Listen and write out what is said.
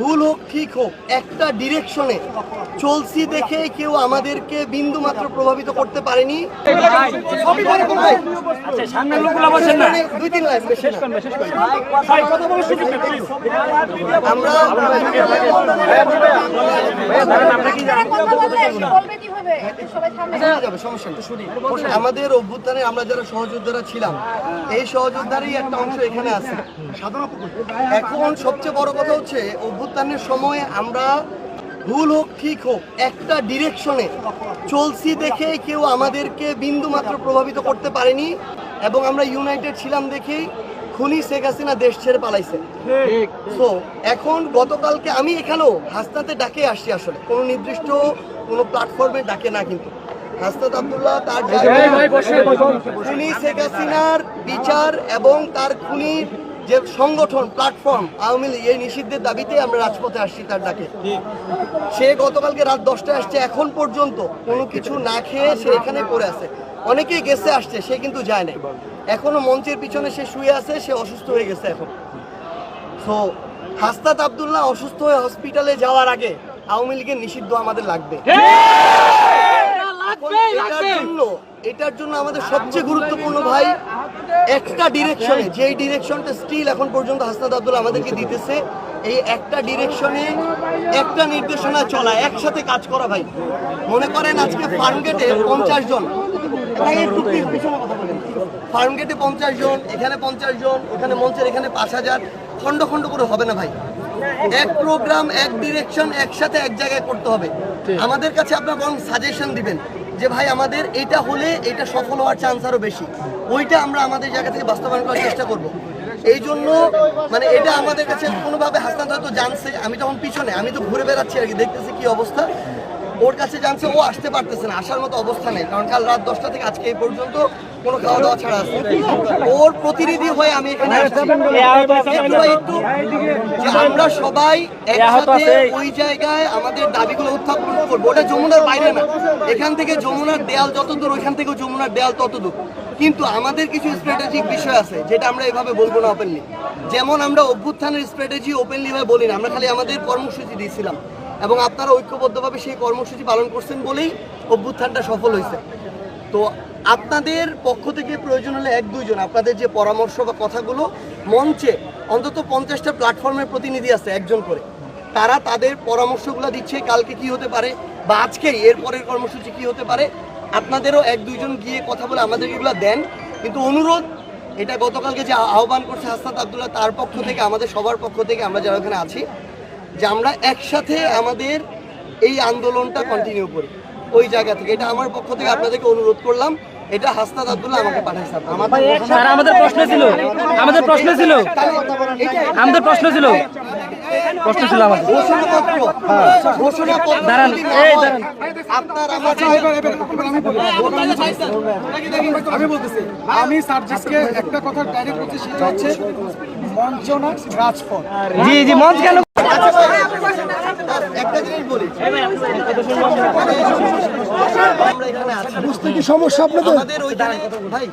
ভুল হোক ঠিক হোক একটা ডিরেকশনে চলছি দেখে কেউ আমাদেরকে বিন্দু মাত্র প্রভাবিত করতে পারেনি। আচ্ছা আমরা সমস্যা আমাদের অভ্যুত্থানে আমরা যারা সহযোদ্ধারা ছিলাম এই সহযোদ্ধারই একটা অংশ এখানে আছে। এখন সবচেয়ে বড় কথা হচ্ছে অভ্যুত্থানের সময় আমরা ভুল হোক ঠিক হোক একটা ডিরেকশনে চলছি দেখে কেউ আমাদেরকে বিন্দু মাত্র প্রভাবিত করতে পারেনি এবং আমরা ইউনাইটেড ছিলাম দেখেই খুনি শেখ হাসিনা দেশ ছেড়ে পালাইছে। তো এখন গতকালকে আমি এখানেও হাসনাতে ডাকে আসছি আসলে। কোনো নির্দিষ্ট কোনো প্ল্যাটফর্মে ডাকে না কিন্তু। হাসনাত আব্দুল্লাহ তার খুনি শেখ হাসিনার বিচার এবং তার খুনির যে সংগঠন প্ল্যাটফর্ম আওয়ামী লীগ এই নিষিদ্ধের দাবিতে আমরা রাজপথে আসছি তার ডাকে। সে গতকালকে রাত দশটায় আসছে এখন পর্যন্ত কোনো কিছু না খেয়ে সে এখানে পড়ে আছে। অনেকেই গেছে আসছে সে কিন্তু যায় না এখনও মঞ্চের পিছনে সে শুয়ে আছে সে অসুস্থ হয়ে গেছে এখন। তো হাসনাত আবদুল্লাহ অসুস্থ হয়ে হসপিটালে যাওয়ার আগে আওয়ামী লীগের নিষিদ্ধ আমাদের লাগবে। এটার জন্য এটার জন্য আমাদের সবচেয়ে গুরুত্বপূর্ণ ভাই একটা ডিরেকশনে যেই ডিরেকশনটা স্টিল এখন পর্যন্ত হাসনাত আব্দুল্লাহ আমাদেরকে দিতেছে এই একটা ডিরেকশনে একটা নির্দেশনা চলা একসাথে কাজ করা ভাই। মনে করেন আজকে ফার্মগেটে পঞ্চাশ জন। ফার্মগেটে পঞ্চাশ জন এখানে পঞ্চাশ জন এখানে মঞ্চের এখানে পাঁচ হাজার। খন্ড খন্ড করে হবে না ভাই। এক প্রোগ্রাম এক ডিরেকশন একসাথে এক জায়গায় করতে হবে। আমাদের কাছে আপনার বরং সাজেশন দিবেন। যে ভাই আমাদের এটা হলে এটা সফল হওয়ার চান্স আরও বেশি। ওইটা আমরা আমাদের জায়গা থেকে বাস্তবায়ন করার চেষ্টা করব। এই জন্য মানে এটা আমাদের কাছে কোনোভাবে হাসনাত হয়তো জানছে। আমি তখন পিছনে, আমি তো ঘুরে বেড়াচ্ছি আর কি, দেখতেছি কি অবস্থা। ওর কাছে জানছে, ও আসতে পারতেছে না, আসার মতো অবস্থা নেই। কারণ কাল রাত দশটা থেকে আজকে এই পর্যন্ত কোনো খাওয়া দাওয়া ছাড়া আছে। ওর প্রতিনিধি হয়ে আমি এখানে একটু আমরা সবাই একসাথে ওই জায়গায় আমাদের দাবিগুলো উত্থাপন করব। ওটা যমুনার বাইরে না। এখান থেকে যমুনার দেয়াল যত দূর, ওইখান থেকে যমুনার দেয়াল তত দূর। কিন্তু আমাদের কিছু স্ট্র্যাটেজিক বিষয় আছে, যেটা আমরা এভাবে বলব না ওপেনলি যেমন আমরা অভ্যুত্থানের স্ট্র্যাটেজি ওপেনলি ভাবে বলি না, আমরা খালি আমাদের কর্মসূচি দিয়েছিলাম এবং আপনারা ঐক্যবদ্ধভাবে সেই কর্মসূচি পালন করছেন বলেই অভ্যুত্থানটা সফল হয়েছে। তো আপনাদের পক্ষ থেকে প্রয়োজন হলে এক দুইজন, আপনাদের যে পরামর্শ বা কথাগুলো মঞ্চে অন্তত পঞ্চাশটা প্ল্যাটফর্মের প্রতিনিধি আছে একজন করে, তারা তাদের পরামর্শগুলো দিচ্ছে কালকে কি হতে পারে বা আজকেই এর পরের কর্মসূচি কি হতে পারে। আপনাদেরও এক দুইজন গিয়ে কথা বলে আমাদের এগুলো দেন। কিন্তু অনুরোধ, এটা গতকালকে যে আহ্বান করছে হাসনাত আবদুল্লাহ তার পক্ষ থেকে, আমাদের সবার পক্ষ থেকে, আমরা যারা ওখানে আছি যে আমরা একসাথে আমাদের এই আন্দোলনটা কন্টিনিউ করি। ওই জায়গা থেকে। এটা আমার পক্ষ থেকে আপনাদেরকে অনুরোধ করলাম। এটা হাসনাত আব্দুল্লাহ আমাকে পাঠাইছে। স্যার আমাদের প্রশ্ন ছিল। আমাদের প্রশ্ন ছিল। আমাদের প্রশ্ন ছিল। প্রশ্ন ছিল আমাদের। ঘোষণাপত্র। ঘোষণাপত্র দাঁড়ান, এই দাঁড়ান। আপনার আমি বলতেছি আমি সাবজেক্টকে একটা কথা ডাইরেক্ট বলছি সেটা হচ্ছে রাজপথ। জি জি মঞ্চ কেন একটা জিনিস বলি। আমরা এখানে আছি। বুঝতে কি সমস্যা আপনাদের? আমাদের ওইখানে ভাই